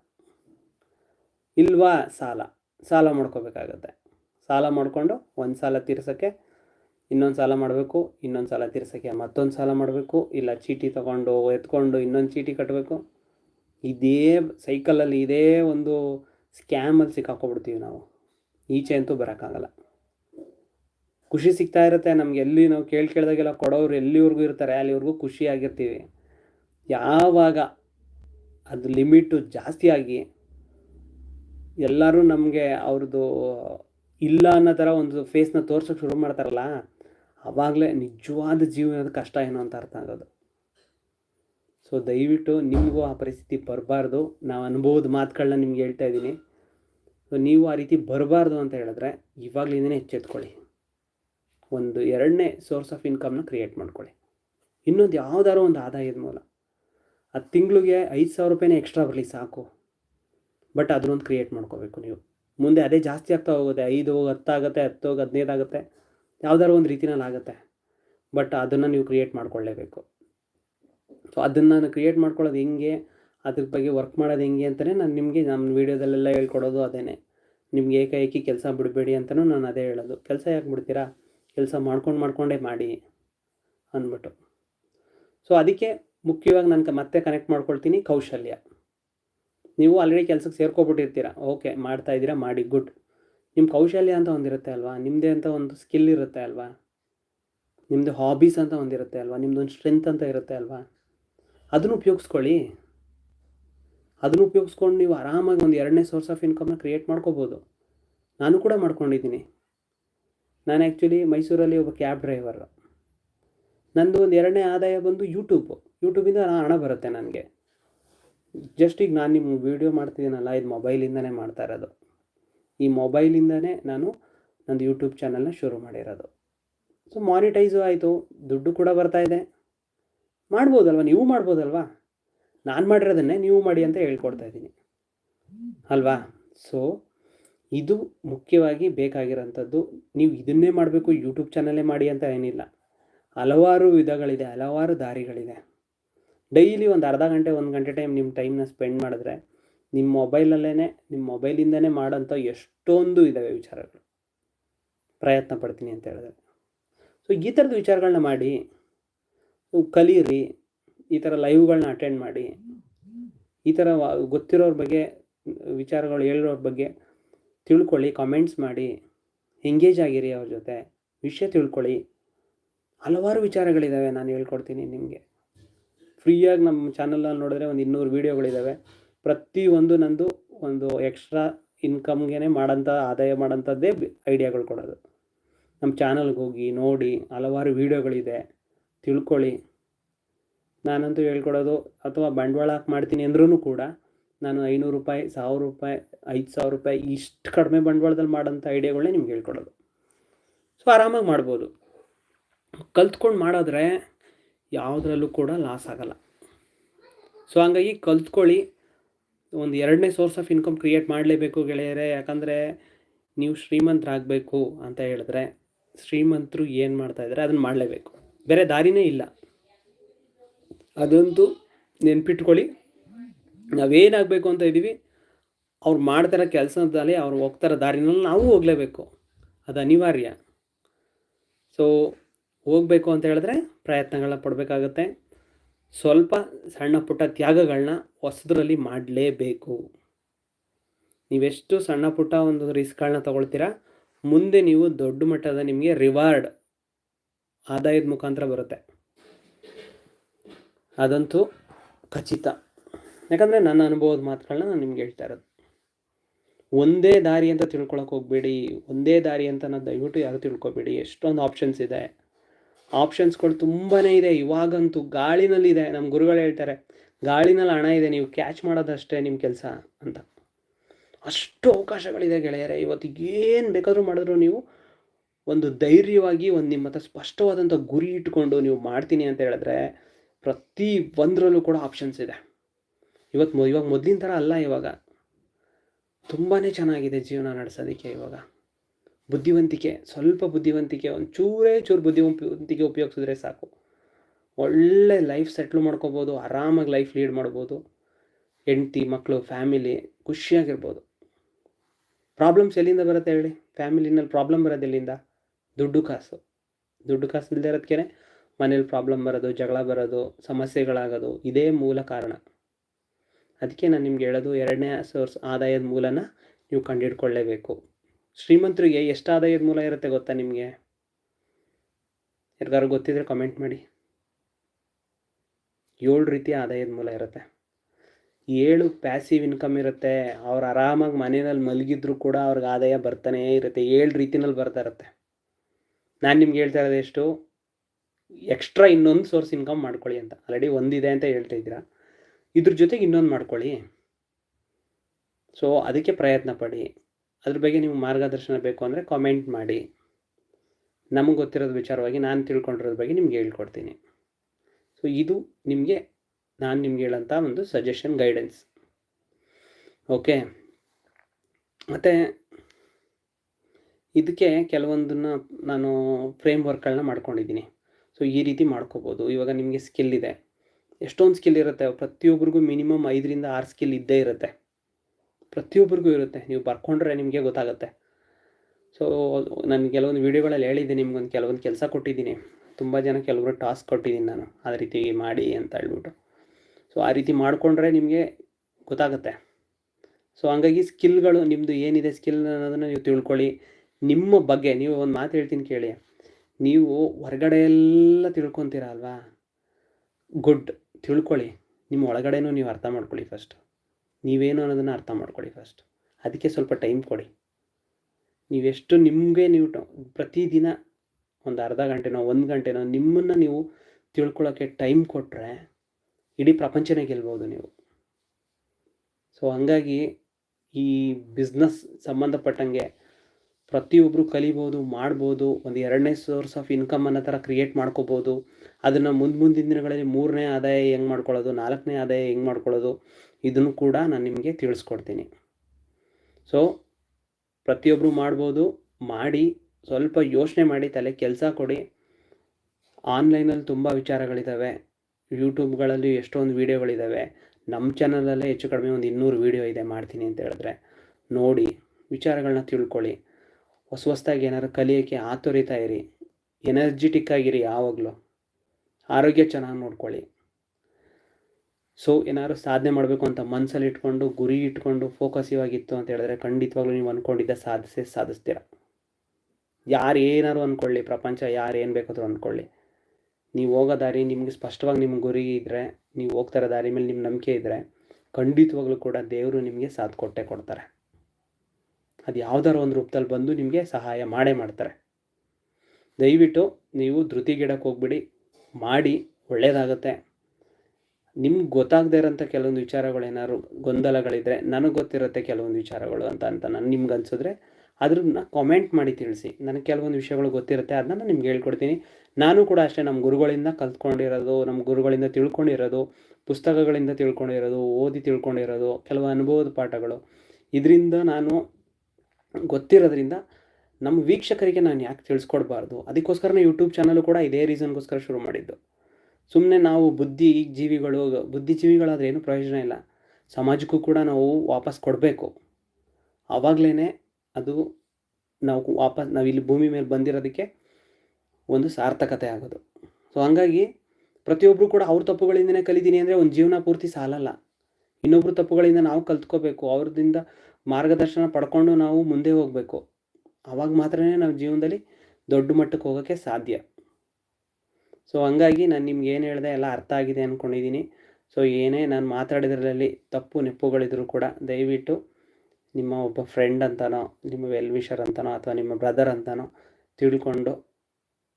ಇಲ್ವಾ ಸಾಲ? ಸಾಲ ಮಾಡ್ಕೋಬೇಕಾಗತ್ತೆ. ಸಾಲ ಮಾಡಿಕೊಂಡು ಒಂದು ಸಾಲ ತೀರ್ಸೋಕ್ಕೆ ಇನ್ನೊಂದು ಸಾಲ ಮಾಡಬೇಕು, ಇನ್ನೊಂದು ಸಾಲ ತೀರ್ಸೋಕ್ಕೆ ಮತ್ತೊಂದು ಸಾಲ ಮಾಡಬೇಕು, ಇಲ್ಲ ಚೀಟಿ ತೊಗೊಂಡು ಎತ್ಕೊಂಡು ಇನ್ನೊಂದು ಚೀಟಿ ಕಟ್ಟಬೇಕು ಇದೇ ಸೈಕಲಲ್ಲಿ ಇದೇ ಒಂದು ಸ್ಕ್ಯಾಮಲ್ಲಿ ಸಿಕ್ಕಾಕೊಬಿಡ್ತೀವಿ ನಾವು. ಈಚೆ ಅಂತೂ ಬರೋಕ್ಕಾಗಲ್ಲ. ಖುಷಿ ಸಿಗ್ತಾ ಇರುತ್ತೆ ನಮ್ಗೆ. ಎಲ್ಲಿ ನಾವು ಕೇಳಿ ಕೇಳಿದಾಗೆಲ್ಲ ಕೊಡೋರು ಎಲ್ಲಿವರೆಗೂ ಇರ್ತಾರೆ, ಅಲ್ಲಿವರೆಗೂ ಖುಷಿಯಾಗಿರ್ತೀವಿ ಯಾವಾಗ ಅದು ಲಿಮಿಟು ಜಾಸ್ತಿ ಆಗಿ ಎಲ್ಲರೂ ನಮಗೆ ಅವ್ರದ್ದು ಇಲ್ಲ ಅನ್ನೋ ಥರ ಒಂದು ಫೇಸ್ನ ತೋರ್ಸೋಕೆ ಶುರು ಮಾಡ್ತಾರಲ್ಲ ಆವಾಗಲೇ ನಿಜವಾದ ಜೀವನದ ಕಷ್ಟ ಏನು ಅಂತ ಅರ್ಥ ಆಗೋದು. ಸೊ ದಯವಿಟ್ಟು ನಿಮಗೂ ಆ ಪರಿಸ್ಥಿತಿ ಬರಬಾರ್ದು. ನಾವು ಅನುಭವದ ಮಾತುಗಳನ್ನ ನಿಮ್ಗೆ ಹೇಳ್ತಾ ಇದ್ದೀನಿ. ಸೊ ನೀವು ಆ ರೀತಿ ಬರಬಾರ್ದು ಅಂತ ಹೇಳಿದ್ರೆ ಇವಾಗಲಿಂದನೇ ಎಚ್ಚೆತ್ಕೊಳ್ಳಿ. ಒಂದು ಎರಡನೇ ಸೋರ್ಸ್ ಆಫ್ ಇನ್ಕಮ್ನ ಕ್ರಿಯೇಟ್ ಮಾಡ್ಕೊಳ್ಳಿ. ಇನ್ನೊಂದು ಯಾವುದಾದ್ರು ಒಂದು ಆದಾಯದ ಮೂಲ. ಆ ತಿಂಗಳಿಗೆ ಐದು ಸಾವಿರ ರೂಪಾಯಿನೇ ಎಕ್ಸ್ಟ್ರಾ ಬರಲಿ ಸಾಕು. ಬಟ್ ಅದನ್ನೊಂದು ಕ್ರಿಯೇಟ್ ಮಾಡ್ಕೋಬೇಕು ನೀವು. ಮುಂದೆ ಅದೇ ಜಾಸ್ತಿ ಆಗ್ತಾ ಹೋಗುತ್ತೆ, ಐದು ಹೋಗಿ, ಹತ್ತು ಆಗುತ್ತೆ, ಹತ್ತು ಹೋಗಿ, ಹದಿನೈದು ಆಗುತ್ತೆ, ಯಾವ್ದಾದ್ರು ಒಂದು ರೀತಿನಲ್ಲಿ ಆಗುತ್ತೆ. ಬಟ್ ಅದನ್ನು ನೀವು ಕ್ರಿಯೇಟ್ ಮಾಡ್ಕೊಳ್ಳೇಬೇಕು. ಸೊ ಅದನ್ನು ನಾನು ಕ್ರಿಯೇಟ್ ಮಾಡ್ಕೊಳ್ಳೋದು ಹೆಂಗೆ, ಅದ್ರ ಬಗ್ಗೆ ವರ್ಕ್ ಮಾಡೋದು ಹೆಂಗೆ ಅಂತಲೇ ನಾನು ನಿಮಗೆ ನಮ್ಮ ವೀಡಿಯೋದಲ್ಲೆಲ್ಲ ಹೇಳ್ಕೊಡೋದು ಅದೇನೆ. ನಿಮ್ಗೆ ಏಕಾಏಕಿ ಕೆಲಸ ಬಿಡಬೇಡಿ ಅಂತಲೂ ನಾನು ಅದೇ ಹೇಳೋದು. ಕೆಲಸ ಯಾಕೆ ಬಿಡ್ತೀರಾ? ಕೆಲಸ ಮಾಡ್ಕೊಂಡು ಮಾಡ್ಕೊಂಡೇ ಮಾಡಿ ಅಂದ್ಬಿಟ್ಟು. ಸೊ ಅದಕ್ಕೆ ಮುಖ್ಯವಾಗಿ ನಾನು ಮತ್ತೆ ಕನೆಕ್ಟ್ ಮಾಡ್ಕೊಳ್ತೀನಿ ಕೌಶಲ್ಯ. ನೀವು ಆಲ್ರೆಡಿ ಕೆಲಸಕ್ಕೆ ಸೇರ್ಕೊಬಿಟ್ಟಿರ್ತೀರ? ಓಕೆ ಮಾಡ್ತಾ ಇದ್ದೀರಾ, ಮಾಡಿ ಗುಡ್ ನಿಮ್ಮ ಕೌಶಲ್ಯ ಅಂತ ಒಂದಿರುತ್ತೆ ಅಲ್ವಾ? ನಿಮ್ಮದೇ ಅಂತ ಒಂದು ಸ್ಕಿಲ್ ಇರುತ್ತೆ ಅಲ್ವಾ? ನಿಮ್ಮದು ಹಾಬೀಸ್ ಅಂತ ಒಂದಿರುತ್ತೆ ಅಲ್ವಾ? ನಿಮ್ಮದೊಂದು ಸ್ಟ್ರೆಂತ್ ಅಂತ ಇರುತ್ತೆ ಅಲ್ವಾ? ಅದನ್ನು ಉಪಯೋಗಿಸ್ಕೊಳ್ಳಿ. ಅದನ್ನು ಉಪಯೋಗಿಸ್ಕೊಂಡು ನೀವು ಆರಾಮಾಗಿ ಒಂದು ಎರಡನೇ ಸೋರ್ಸ್ ಆಫ್ ಇನ್ಕಮ್ನ ಕ್ರಿಯೇಟ್ ಮಾಡ್ಕೋಬೋದು. ನಾನು ಕೂಡ ಮಾಡ್ಕೊಂಡಿದ್ದೀನಿ. ನಾನು ಆ್ಯಕ್ಚುಲಿ ಮೈಸೂರಲ್ಲಿ ಒಬ್ಬ ಕ್ಯಾಬ್ ಡ್ರೈವರು ನಂದು ಒಂದು ಎರಡನೇ ಆದಾಯ ಬಂದು ಯೂಟ್ಯೂಬು ಯೂಟ್ಯೂಬಿಂದ ಹಣ ಬರುತ್ತೆ ನನಗೆ. ಜಸ್ಟ್ ಈಗ ನಾನು ನಿಮ್ಮ ವೀಡಿಯೋ ಮಾಡ್ತಿದ್ದೀನಲ್ಲ ಇದು ಮೊಬೈಲಿಂದನೇ ಮಾಡ್ತಾ ಇರೋದು. ಈ ಮೊಬೈಲಿಂದನೇ ನಾನು ನಂದು ಯೂಟ್ಯೂಬ್ ಚಾನಲ್ನ ಶುರು ಮಾಡಿರೋದು. ಸೊ ಮಾನಿಟೈಸು ಆಯಿತು, ದುಡ್ಡು ಕೂಡ ಬರ್ತಾ ಇದೆ. ಮಾಡ್ಬೋದಲ್ವ? ನೀವು ಮಾಡ್ಬೋದಲ್ವಾ? ನಾನು ಮಾಡಿರೋದನ್ನೇ ನೀವು ಮಾಡಿ ಅಂತ ಹೇಳ್ಕೊಡ್ತಾ ಇದ್ದೀನಿ. ಅಲ್ವಾ? ಸೊ ಇದು ಮುಖ್ಯವಾಗಿ ಬೇಕಾಗಿರೋಂಥದ್ದು, ನೀವು ಇದನ್ನೇ ಮಾಡಬೇಕು ಯೂಟ್ಯೂಬ್ ಚಾನಲ್ಲೇ ಮಾಡಿ ಅಂತ ಏನಿಲ್ಲ. ಹಲವಾರು ವಿಧಗಳಿದೆ, ಹಲವಾರು ದಾರಿಗಳಿದೆ. ಡೈಲಿ ಒಂದು ಅರ್ಧ ಗಂಟೆ, ಒಂದು ಗಂಟೆ ಟೈಮ್ ನಿಮ್ಮ ಟೈಮ್ನ ಸ್ಪೆಂಡ್ ಮಾಡಿದ್ರೆ ನಿಮ್ಮ ಮೊಬೈಲಲ್ಲೇ ನಿಮ್ಮ ಮೊಬೈಲಿಂದನೇ ಮಾಡೋಂಥ ಎಷ್ಟೊಂದು ಇದ್ದಾವೆ ವಿಚಾರಗಳು. ಪ್ರಯತ್ನ ಪಡ್ತೀನಿ ಅಂತ ಹೇಳಿದ್ರೆ. ಸೊ ಈ ಥರದ ವಿಚಾರಗಳನ್ನ ಮಾಡಿ ಕಲೀರಿ, ಈ ಥರ ಲೈವ್ಗಳನ್ನ ಅಟೆಂಡ್ ಮಾಡಿ. ಈ ಥರ ಗೊತ್ತಿರೋರ ಬಗ್ಗೆ, ವಿಚಾರಗಳು ಹೇಳಿರೋರ ಬಗ್ಗೆ ತಿಳ್ಕೊಳ್ಳಿ ಕಾಮೆಂಟ್ಸ್ ಮಾಡಿ. ಎಂಗೇಜ್ ಆಗಿರಿ ಅವ್ರ ಜೊತೆ. ವಿಷಯ ತಿಳ್ಕೊಳ್ಳಿ. ಹಲವಾರು ವಿಚಾರಗಳಿದ್ದಾವೆ ನಾನು ಹೇಳ್ಕೊಡ್ತೀನಿ ನಿಮಗೆ. ಫ್ರೀಯಾಗಿ ನಮ್ಮ ಚಾನಲಲ್ಲಿ ನೋಡಿದ್ರೆ ಒಂದು ಇನ್ನೂರು ವೀಡಿಯೋಗಳಿದ್ದಾವೆ ಪ್ರತಿಯೊಂದು ನಂದು ಒಂದು ಎಕ್ಸ್ಟ್ರಾ ಇನ್ಕಮ್ಗೆ ಮಾಡೋಂಥ ಆದಾಯ ಮಾಡೋಂಥದ್ದೇ ಐಡಿಯಾಗಳು ಕೊಡೋದು. ನಮ್ಮ ಚಾನಲ್ಗೆ ಹೋಗಿ ನೋಡಿ, ಹಲವಾರು ವೀಡಿಯೋಗಳಿದೆ ತಿಳ್ಕೊಳ್ಳಿ. ನಾನಂತೂ ಹೇಳ್ಕೊಡೋದು, ಅಥವಾ ಬಂಡವಾಳ ಹಾಕಿ ಮಾಡ್ತೀನಿ ಅಂದ್ರೂ ಕೂಡ, ನಾನು ಐನೂರು ರೂಪಾಯಿ, ಸಾವಿರ ರೂಪಾಯಿ, ಐದು ಸಾವಿರ ರೂಪಾಯಿ ಇಷ್ಟು ಕಡಿಮೆ ಬಂಡವಾಳದಲ್ಲಿ ಮಾಡೋಂಥ ಐಡಿಯಾಗಳನ್ನೇ ನಿಮ್ಗೆ ಹೇಳ್ಕೊಡೋದು. ಸೊ ಆರಾಮಾಗಿ ಮಾಡ್ಬೋದು. ಕಲ್ತ್ಕೊಂಡು ಮಾಡಿದ್ರೆ ಯಾವುದ್ರಲ್ಲೂ ಕೂಡ ಲಾಸ್ ಆಗಲ್ಲ. ಸೊ ಹಂಗಾಗಿ ಕಲ್ತ್ಕೊಳ್ಳಿ. ಒಂದು ಎರಡನೇ ಸೋರ್ಸ್ ಆಫ್ ಇನ್ಕಮ್ ಕ್ರಿಯೇಟ್ ಮಾಡಲೇಬೇಕು ಗೆಳೆಯರೇ. ಯಾಕಂದರೆ ನೀವು ಶ್ರೀಮಂತರಾಗಬೇಕು ಅಂತ ಹೇಳಿದ್ರೆ ಶ್ರೀಮಂತರು ಏನು ಮಾಡ್ತಾಯಿದ್ದಾರೆ ಅದನ್ನು ಮಾಡಲೇಬೇಕು. ಬೇರೆ ದಾರಿನೇ ಇಲ್ಲ. ಅದಂತೂ ನೆನ್ಪಿಟ್ಕೊಳ್ಳಿ. ನಾವೇನಾಗಬೇಕು ಅಂತ ಇದ್ದೀವಿ. ಅವ್ರು ಮಾಡ್ತಾರೋ ಕೆಲಸದಲ್ಲಿ ಅವ್ರು ಹೋಗ್ತಾರೋ ದಾರಿನಲ್ಲಿ ನಾವು ಹೋಗಲೇಬೇಕು. ಅದು ಅನಿವಾರ್ಯ. ಸೊ ಹೋಗಬೇಕು ಅಂತ ಹೇಳಿದ್ರೆ ಪ್ರಯತ್ನಗಳನ್ನ ಪಡಬೇಕಾಗತ್ತೆ. ಸ್ವಲ್ಪ ಸಣ್ಣ ಪುಟ್ಟ ತ್ಯಾಗಗಳನ್ನ ಹೊಸದ್ರಲ್ಲಿ ಮಾಡಲೇಬೇಕು. ನೀವೆಷ್ಟು ಸಣ್ಣ ಪುಟ್ಟ ಒಂದು ರಿಸ್ಕ್ಗಳನ್ನ ತಗೊಳ್ತೀರಾ, ಮುಂದೆ ನೀವು ದೊಡ್ಡ ಮಟ್ಟದ ನಿಮಗೆ ರಿವಾರ್ಡ್ ಆದಾಯದ ಮುಖಾಂತರ ಬರುತ್ತೆ. ಅದಂತೂ ಖಚಿತ. ಯಾಕಂದರೆ ನನ್ನ ಅನುಭವದ ಮಾತುಗಳನ್ನ ನಾನು ನಿಮ್ಗೆ ಹೇಳ್ತಾ ಇರೋದು. ಒಂದೇ ದಾರಿ ಅಂತ ತಿಳ್ಕೊಳಕ್ಕೆ ಹೋಗಬೇಡಿ, ಒಂದೇ ದಾರಿ ಅಂತ ನಾನು ದಯವಿಟ್ಟು ಯಾರು ತಿಳ್ಕೊಬೇಡಿ, ಎಷ್ಟೊಂದು ಆಪ್ಷನ್ಸ್ ಇದೆ. ಆಪ್ಷನ್ಸ್ಗಳು ತುಂಬಾ ಇದೆ. ಇವಾಗಂತೂ ಗಾಳಿನಲ್ಲಿದೆ. ನಮ್ಮ ಗುರುಗಳು ಹೇಳ್ತಾರೆ, ಗಾಳಿನಲ್ಲಿ ಹಣ ಇದೆ, ನೀವು ಕ್ಯಾಚ್ ಮಾಡೋದಷ್ಟೇ ನಿಮ್ಮ ಕೆಲಸ ಅಂತ. ಅಷ್ಟು ಅವಕಾಶಗಳಿದೆ ಗೆಳೆಯರೆ. ಇವತ್ತು ಏನು ಬೇಕಾದರೂ ಮಾಡಿದ್ರು ನೀವು ಒಂದು ಧೈರ್ಯವಾಗಿ, ಒಂದು ನಿಮ್ಮ ಹತ್ರ ಸ್ಪಷ್ಟವಾದಂಥ ಗುರಿ ಇಟ್ಕೊಂಡು ನೀವು ಮಾಡ್ತೀನಿ ಅಂತ ಹೇಳಿದ್ರೆ ಪ್ರತಿ ಒಂದರಲ್ಲೂ ಕೂಡ ಆಪ್ಷನ್ಸ್ ಇದೆ. ಇವತ್ತು ಇವಾಗ ಮೊದಲಿನ ಥರ ಅಲ್ಲ ಇವಾಗ. ತುಂಬಾ ಚೆನ್ನಾಗಿದೆ ಜೀವನ ನಡೆಸೋದಕ್ಕೆ ಇವಾಗ. ಬುದ್ಧಿವಂತಿಕೆ, ಸ್ವಲ್ಪ ಬುದ್ಧಿವಂತಿಕೆ ಒಂದು ಚೂರೇ ಚೂರು ಬುದ್ಧಿವಂತಿಕೆ ಉಪಯೋಗಿಸಿದ್ರೆ ಸಾಕು. ಒಳ್ಳೆ ಲೈಫ್ ಸೆಟ್ಲ್ ಮಾಡ್ಕೋಬೋದು, ಆರಾಮಾಗಿ ಲೈಫ್ ಲೀಡ್ ಮಾಡ್ಬೋದು. ಹೆಂಡ್ತಿ ಮಕ್ಕಳು ಫ್ಯಾಮಿಲಿ ಖುಷಿಯಾಗಿರ್ಬೋದು. ಪ್ರಾಬ್ಲಮ್ಸ್ ಎಲ್ಲಿಂದ ಬರುತ್ತೆ ಹೇಳಿ? ಫ್ಯಾಮಿಲಿನಲ್ಲಿ ಪ್ರಾಬ್ಲಮ್ ಬರೋದು ಎಲ್ಲಿಂದ? ದುಡ್ಡು ಕಾಸು. ದುಡ್ಡು ಕಾಸು ಇಲ್ಲದೆ ಇರೋದಕ್ಕೆ ಮನೇಲಿ ಪ್ರಾಬ್ಲಮ್ ಬರೋದು, ಜಗಳ ಬರೋದು, ಸಮಸ್ಯೆಗಳಾಗೋದು, ಇದೇ ಮೂಲ ಕಾರಣ. ಅದಕ್ಕೆ ನಾನು ನಿಮ್ಗೆ ಹೇಳೋದು, ಎರಡನೇ ಸೋರ್ಸ್ ಆದಾಯದ ಮೂಲನ ನೀವು ಕಂಡುಹಿಡ್ಕೊಳ್ಳೇಬೇಕು ಶ್ರೀಮಂತರಿಗೆ ಎಷ್ಟು ಆದಾಯದ ಮೂಲ ಇರುತ್ತೆ ಗೊತ್ತಾ ನಿಮಗೆ? ಯಾರಿಗಾರು ಗೊತ್ತಿದ್ರೆ ಕಮೆಂಟ್ ಮಾಡಿ. ಏಳು ರೀತಿಯ ಆದಾಯದ ಮೂಲ ಇರುತ್ತೆ. ಏಳು ಪ್ಯಾಸಿವ್ ಇನ್ಕಮ್ ಇರುತ್ತೆ. ಅವ್ರು ಆರಾಮಾಗಿ ಮನೆಯಲ್ಲಿ ಮಲಗಿದ್ರು ಕೂಡ ಅವ್ರಿಗೆ ಆದಾಯ ಬರ್ತಾನೇ ಇರುತ್ತೆ. ಏಳು ರೀತಿನಲ್ಲಿ ಬರ್ತಾ ಇರುತ್ತೆ. ನಾನು ನಿಮ್ಗೆ ಹೇಳ್ತಾ ಇರೋದು ಎಷ್ಟು? ಎಕ್ಸ್ಟ್ರಾ ಇನ್ನೊಂದು ಸೋರ್ಸ್ ಇನ್ಕಮ್ ಮಾಡ್ಕೊಳ್ಳಿ ಅಂತ. ಆಲ್ರೆಡಿ ಒಂದಿದೆ ಅಂತ ಹೇಳ್ತಾ ಇದ್ದೀರಾ? ಇದ್ರ ಜೊತೆಗೆ ಇನ್ನೊಂದು ಮಾಡ್ಕೊಳ್ಳಿ. ಸೊ ಅದಕ್ಕೆ ಪ್ರಯತ್ನ ಪಡಿ. ಅದ್ರ ಬಗ್ಗೆ ನಿಮ್ಗೆ ಮಾರ್ಗದರ್ಶನ ಬೇಕು ಅಂದರೆ ಕಾಮೆಂಟ್ ಮಾಡಿ. ನಮಗೆ ಗೊತ್ತಿರೋದು ವಿಚಾರವಾಗಿ ನಾನು ತಿಳ್ಕೊಂಡಿರೋದ್ರ ಬಗ್ಗೆ ನಿಮ್ಗೆ ಹೇಳ್ಕೊಡ್ತೀನಿ. ಸೊ ಇದು ನಿಮಗೆ, ನಾನು ನಿಮ್ಗೆ ಹೇಳೋಂಥ ಒಂದು ಸಜೆಷನ್ ಗೈಡೆನ್ಸ್ ಓಕೆ ಮತ್ತು, ಇದಕ್ಕೆ ಕೆಲವೊಂದನ್ನು ನಾನು ಫ್ರೇಮ್ ವರ್ಕ್ಗಳನ್ನ ಮಾಡ್ಕೊಂಡಿದ್ದೀನಿ. ಸೊ ಈ ರೀತಿ ಮಾಡ್ಕೋಬೋದು. ಇವಾಗ ನಿಮಗೆ ಸ್ಕಿಲ್ ಇದೆ. ಎಷ್ಟೊಂದು ಸ್ಕಿಲ್ ಇರುತ್ತೆ? ಪ್ರತಿಯೊಬ್ಬರಿಗೂ ಮಿನಿಮಮ್ ಐದರಿಂದ ಆರು ಸ್ಕಿಲ್ ಇದ್ದೇ ಇರುತ್ತೆ. ಪ್ರತಿಯೊಬ್ಬರಿಗೂ ಇರುತ್ತೆ. ನೀವು ಬರ್ಕೊಂಡ್ರೆ ನಿಮಗೆ ಗೊತ್ತಾಗುತ್ತೆ. ಸೊ ನಾನು ಕೆಲವೊಂದು ವೀಡಿಯೋಗಳಲ್ಲಿ ಹೇಳಿದ್ದೆ ನಿಮ್ಗೊಂದು ಕೆಲವೊಂದು ಕೆಲಸ ಕೊಟ್ಟಿದ್ದೀನಿ. ತುಂಬ ಜನ ಕೆಲವರು ಟಾಸ್ಕ್ ಕೊಟ್ಟಿದ್ದೀನಿ ನಾನು, ಆ ರೀತಿ ಮಾಡಿ ಅಂತ ಹೇಳ್ಬಿಟ್ಟು. ಸೊ ಆ ರೀತಿ ಮಾಡಿಕೊಂಡ್ರೆ ನಿಮಗೆ ಗೊತ್ತಾಗುತ್ತೆ. ಸೊ ಹಂಗಾಗಿ ಸ್ಕಿಲ್ಗಳು ನಿಮ್ಮದು ಏನಿದೆ ಸ್ಕಿಲ್ ಅನ್ನೋದನ್ನು ನೀವು ತಿಳ್ಕೊಳ್ಳಿ. ನಿಮ್ಮ ಬಗ್ಗೆ, ನೀವು ಒಂದು ಮಾತು ಹೇಳ್ತೀನಿ ಕೇಳಿ. ನೀವು ಹೊರಗಡೆ ಎಲ್ಲ ತಿಳ್ಕೊತೀರ ಅಲ್ವಾ? ಗುಡ್, ತಿಳ್ಕೊಳ್ಳಿ. ನಿಮ್ಮ ಒಳಗಡೆನೂ ನೀವು ಅರ್ಥ ಮಾಡ್ಕೊಳ್ಳಿ ಫಸ್ಟ್ ನೀವೇನು ಅನ್ನೋದನ್ನು ಅರ್ಥ ಮಾಡ್ಕೊಳ್ಳಿ ಫಸ್ಟ್ ಅದಕ್ಕೆ ಸ್ವಲ್ಪ ಟೈಮ್ ಕೊಡಿ. ನೀವೆಷ್ಟು ನಿಮಗೆ ನೀವು ಪ್ರತಿದಿನ ಒಂದು ಅರ್ಧ ಗಂಟೆನೋ, ಒಂದು ಗಂಟೆನೋ ನಿಮ್ಮನ್ನು ನೀವು ತಿಳ್ಕೊಳ್ಳೋಕ್ಕೆ ಟೈಮ್ ಕೊಟ್ಟರೆ ಇಡೀ ಪ್ರಪಂಚನೇ ಗೆಲ್ಬೋದು ನೀವು. ಸೊ ಹಂಗಾಗಿ ಈ ಬಿಸ್ನೆಸ್ ಸಂಬಂಧಪಟ್ಟಂಗೆ ಪ್ರತಿಯೊಬ್ಬರು ಕಲಿಬೋದು, ಮಾಡ್ಬೋದು, ಒಂದು ಎರಡನೇ ಸೋರ್ಸ್ ಆಫ್ ಇನ್ಕಮ್ ಅನ್ನೋ ಥರ ಕ್ರಿಯೇಟ್ ಮಾಡ್ಕೋಬೋದು. ಅದನ್ನು ಮುಂದೆ ಮುಂದಿನ ದಿನಗಳಲ್ಲಿ ಮೂರನೇ ಆದಾಯ ಹೆಂಗೆ ಮಾಡ್ಕೊಳ್ಳೋದು, ನಾಲ್ಕನೇ ಆದಾಯ ಹೆಂಗೆ ಮಾಡ್ಕೊಳ್ಳೋದು, ಇದನ್ನು ಕೂಡ ನಾನು ನಿಮಗೆ ತಿಳಿಸ್ಕೊಡ್ತೀನಿ. ಸೊ ಪ್ರತಿಯೊಬ್ಬರು ಮಾಡ್ಬೋದು, ಮಾಡಿ, ಸ್ವಲ್ಪ ಯೋಚನೆ ಮಾಡಿ, ತಲೆ ಕೆಲಸ ಕೊಡಿ. ಆನ್ಲೈನಲ್ಲಿ ತುಂಬ ವಿಚಾರಗಳಿದ್ದಾವೆ ಯೂಟ್ಯೂಬ್ಗಳಲ್ಲಿ ಎಷ್ಟೊಂದು ವೀಡಿಯೋಗಳಿದ್ದಾವೆ ನಮ್ಮ ಚಾನಲಲ್ಲೇ ಹೆಚ್ಚು ಕಡಿಮೆ ಒಂದು ಇನ್ನೂರು ವೀಡಿಯೋ ಇದೆ ಮಾಡ್ತೀನಿ ಅಂತ ಹೇಳಿದ್ರೆ. ನೋಡಿ ವಿಚಾರಗಳನ್ನ ತಿಳ್ಕೊಳ್ಳಿ. ಹೊಸ ಹೊಸ್ದಾಗಿ ಏನಾದ್ರು ಕಲಿಯೋಕ್ಕೆ ಆತುರಿತಾ ಇರಿ. ಎನರ್ಜಿಟಿಕ್ ಆಗಿರಿ ಯಾವಾಗಲೂ. ಆರೋಗ್ಯ ಚೆನ್ನಾಗಿ ನೋಡ್ಕೊಳ್ಳಿ. ಸೊ ಏನಾದ್ರು ಸಾಧನೆ ಮಾಡಬೇಕು ಅಂತ ಮನಸ್ಸಲ್ಲಿ ಇಟ್ಕೊಂಡು, ಗುರಿ ಇಟ್ಕೊಂಡು ಫೋಕಸ್ ಇವಾಗಿತ್ತು ಅಂತ ಹೇಳಿದ್ರೆ ಖಂಡಿತವಾಗ್ಲೂ ನೀವು ಅಂದ್ಕೊಂಡಿದ್ದ ಸಾಧಿಸೇ ಸಾಧಿಸ್ತೀರ. ಯಾರು ಏನಾದ್ರು ಅಂದ್ಕೊಳ್ಳಿ ಪ್ರಪಂಚ ಯಾರು ಏನು ಬೇಕಾದರೂ ಅಂದ್ಕೊಳ್ಳಿ ನೀವು ಹೋಗೋ ದಾರಿ ನಿಮಗೆ ಸ್ಪಷ್ಟವಾಗಿ ನಿಮ್ಮ ಗುರಿ ಇದ್ದರೆ ನೀವು ಹೋಗ್ತಾ ದಾರಿ ಮೇಲೆ ನಿಮ್ಮ ನಂಬಿಕೆ ಇದ್ದರೆ ಖಂಡಿತವಾಗ್ಲೂ ಕೂಡ ದೇವರು ನಿಮಗೆ ಸಾಥ್ ಕೊಟ್ಟೆ ಕೊಡ್ತಾರೆ. ಅದು ಯಾವ್ದಾರು ಒಂದು ರೂಪದಲ್ಲಿ ಬಂದು ನಿಮಗೆ ಸಹಾಯ ಮಾಡೇ ಮಾಡ್ತಾರೆ. ದಯವಿಟ್ಟು ನೀವು ಧೃತಿಗಿಡಕ್ಕೆ ಹೋಗ್ಬಿಡಿ ಮಾಡಿ ಒಳ್ಳೆಯದಾಗುತ್ತೆ ನಿಮ್ಗೆ ಗೊತ್ತಾಗದೇ ಇರೋಂಥ ಕೆಲವೊಂದು ವಿಚಾರಗಳು ಏನಾದ್ರು ಗೊಂದಲಗಳಿದ್ದರೆ ನನಗೆ ಗೊತ್ತಿರುತ್ತೆ ಕೆಲವೊಂದು ವಿಚಾರಗಳು ಅಂತ ಅಂತ ನಾನು ನಿಮ್ಗೆ ಅನ್ಸಿದ್ರೆ ಅದ್ರನ್ನ ಕಾಮೆಂಟ್ ಮಾಡಿ ತಿಳಿಸಿ. ನನಗೆ ಕೆಲವೊಂದು ವಿಷಯಗಳು ಗೊತ್ತಿರುತ್ತೆ ಅದನ್ನ ನಾನು ನಿಮ್ಗೆ ಹೇಳ್ಕೊಡ್ತೀನಿ. ನಾನು ಕೂಡ ಅಷ್ಟೇ ನಮ್ಮ ಗುರುಗಳಿಂದ ಕಲ್ತ್ಕೊಂಡಿರೋದು ನಮ್ಮ ಗುರುಗಳಿಂದ ತಿಳ್ಕೊಂಡಿರೋದು, ಪುಸ್ತಕಗಳಿಂದ ತಿಳ್ಕೊಂಡಿರೋದು, ಓದಿ ತಿಳ್ಕೊಂಡಿರೋದು, ಕೆಲವು ಅನುಭವದ ಪಾಠಗಳು. ಇದರಿಂದ ನಾನು ಗೊತ್ತಿರೋದ್ರಿಂದ ನಮ್ಮ ವೀಕ್ಷಕರಿಗೆ ನಾನು ಯಾಕೆ ತಿಳಿಸ್ಕೊಡ್ಬಾರ್ದು? ಅದಕ್ಕೋಸ್ಕರನೇ ಯೂಟ್ಯೂಬ್ ಚಾನಲು ಕೂಡ ಇದೇ ರೀಸನ್ಗೋಸ್ಕರ ಶುರು ಮಾಡಿದ್ದು. ಸುಮ್ಮನೆ ನಾವು ಬುದ್ಧಿ, ಜೀವಿಗಳು, ಬುದ್ಧಿಜೀವಿಗಳಾದರೆ ಏನು ಪ್ರಯೋಜನ ಇಲ್ಲ. ಸಮಾಜಕ್ಕೂ ಕೂಡ ನಾವು ವಾಪಸ್ ಕೊಡಬೇಕು. ಆವಾಗಲೇ ಅದು ನಾವು ವಾಪಸ್, ನಾವು ಇಲ್ಲಿ ಭೂಮಿ ಮೇಲೆ ಬಂದಿರೋದಕ್ಕೆ ಒಂದು ಸಾರ್ಥಕತೆ ಆಗೋದು. ಸೊ ಹಂಗಾಗಿ ಪ್ರತಿಯೊಬ್ಬರು ಕೂಡ ಅವ್ರ ತಪ್ಪುಗಳಿಂದನೇ ಕಲಿತೀನಿ ಅಂದರೆ ಒಂದು ಜೀವನ ಪೂರ್ತಿ ಸಾಲಲ್ಲ. ಇನ್ನೊಬ್ಬರು ತಪ್ಪುಗಳಿಂದ ನಾವು ಕಲ್ತ್ಕೋಬೇಕು. ಅವ್ರದಿಂದ ಮಾರ್ಗದರ್ಶನ ಪಡ್ಕೊಂಡು ನಾವು ಮುಂದೆ ಹೋಗಬೇಕು. ಆವಾಗ ಮಾತ್ರನೇ ನಾವು ಜೀವನದಲ್ಲಿ ದೊಡ್ಡ ಮಟ್ಟಕ್ಕೆ ಹೋಗೋಕ್ಕೆ ಸಾಧ್ಯ. ಸೊ ಹಂಗಾಗಿ ನಾನು ನಿಮ್ಗೆ ಏನು ಹೇಳಿದೆ ಎಲ್ಲ ಅರ್ಥ ಆಗಿದೆ ಅಂದ್ಕೊಂಡಿದ್ದೀನಿ ಸೊ ಏನೇ ನಾನು ಮಾತಾಡಿದ್ರಲ್ಲಿ ತಪ್ಪು ನೆಪ್ಪುಗಳಿದ್ರು ಕೂಡ ದಯವಿಟ್ಟು ನಿಮ್ಮ ಒಬ್ಬ ಫ್ರೆಂಡ್ ಅಂತನೋ, ನಿಮ್ಮ ವೆಲ್ ವಿಷರ್ ಅಂತನೋ ಅಥವಾ ನಿಮ್ಮ ಬ್ರದರ್ ಅಂತನೋ ತಿಳ್ಕೊಂಡು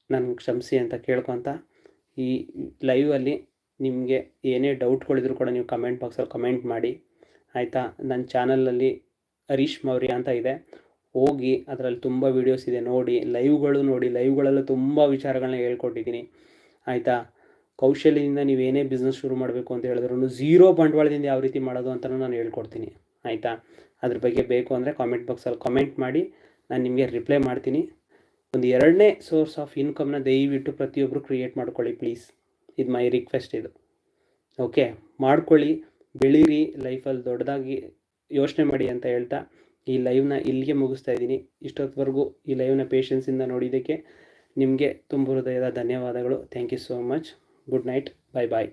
ನನಗೆ ಕ್ಷಮಿಸಿ ಅಂತ ಕೇಳ್ಕೊತ ಈ ಲೈವಲ್ಲಿ ನಿಮಗೆ ಏನೇ ಡೌಟ್ಗಳಿದ್ರು ಕೂಡ ನೀವು ಕಮೆಂಟ್ ಬಾಕ್ಸಲ್ಲಿ ಕಮೆಂಟ್ ಮಾಡಿ. ಆಯಿತಾ? ನನ್ನ ಚಾನಲಲ್ಲಿ ಹರೀಶ್ ಮೌರ್ಯ ಅಂತ ಇದೆ. ಹೋಗಿ ಅದರಲ್ಲಿ ತುಂಬ ವೀಡಿಯೋಸ್ ಇದೆ ನೋಡಿ ಲೈವ್ಗಳು ನೋಡಿ ಲೈವ್ಗಳಲ್ಲೂ ತುಂಬ ವಿಚಾರಗಳನ್ನ ಹೇಳ್ಕೊಟ್ಟಿದ್ದೀನಿ. ಆಯಿತಾ? ಕೌಶಲ್ಯದಿಂದ ನೀವು ಏನೇ ಬಿಸ್ನೆಸ್ ಶುರು ಮಾಡಬೇಕು ಅಂತ ಹೇಳಿದ್ರು ಝೀರೋ ಬಂಡವಾಳದಿಂದ ಯಾವ ರೀತಿ ಮಾಡೋದು ಅಂತ ನಾನು ಹೇಳ್ಕೊಡ್ತೀನಿ. ಆಯಿತಾ? ಅದ್ರ ಬಗ್ಗೆ ಬೇಕು ಅಂದರೆ ಕಾಮೆಂಟ್ ಬಾಕ್ಸಲ್ಲಿ ಕಮೆಂಟ್ ಮಾಡಿ, ನಾನು ನಿಮಗೆ ರಿಪ್ಲೈ ಮಾಡ್ತೀನಿ. ಒಂದು ಎರಡನೇ ಸೋರ್ಸ್ ಆಫ್ ಇನ್ಕಮ್ನ ದಯವಿಟ್ಟು ಪ್ರತಿಯೊಬ್ಬರು ಕ್ರಿಯೇಟ್ ಮಾಡ್ಕೊಳ್ಳಿ ಪ್ಲೀಸ್ ಇದು ಮೈ ರಿಕ್ವೆಸ್ಟ್ ಇದು. ಓಕೆ ಮಾಡ್ಕೊಳ್ಳಿ, ಬೆಳೀರಿ ಲೈಫಲ್ಲಿ ದೊಡ್ಡದಾಗಿ ಯೋಚನೆ ಮಾಡಿ ಅಂತ ಹೇಳ್ತಾ. ಈ ಲೈವ್ನ ಇಲ್ಲಿಗೆ ಮುಗಿಸ್ತಾ ಇದ್ದೀನಿ. ಇಷ್ಟೊತ್ತವರೆಗೂ ಈ ಲೈವ್ನ ಪೇಷನ್ಸಿಂದ ನೋಡಿದ್ದಕ್ಕೆ ನಿಮಗೆ ತುಂಬ ಹೃದಯದ ಧನ್ಯವಾದಗಳು. Thank you so much good night bye bye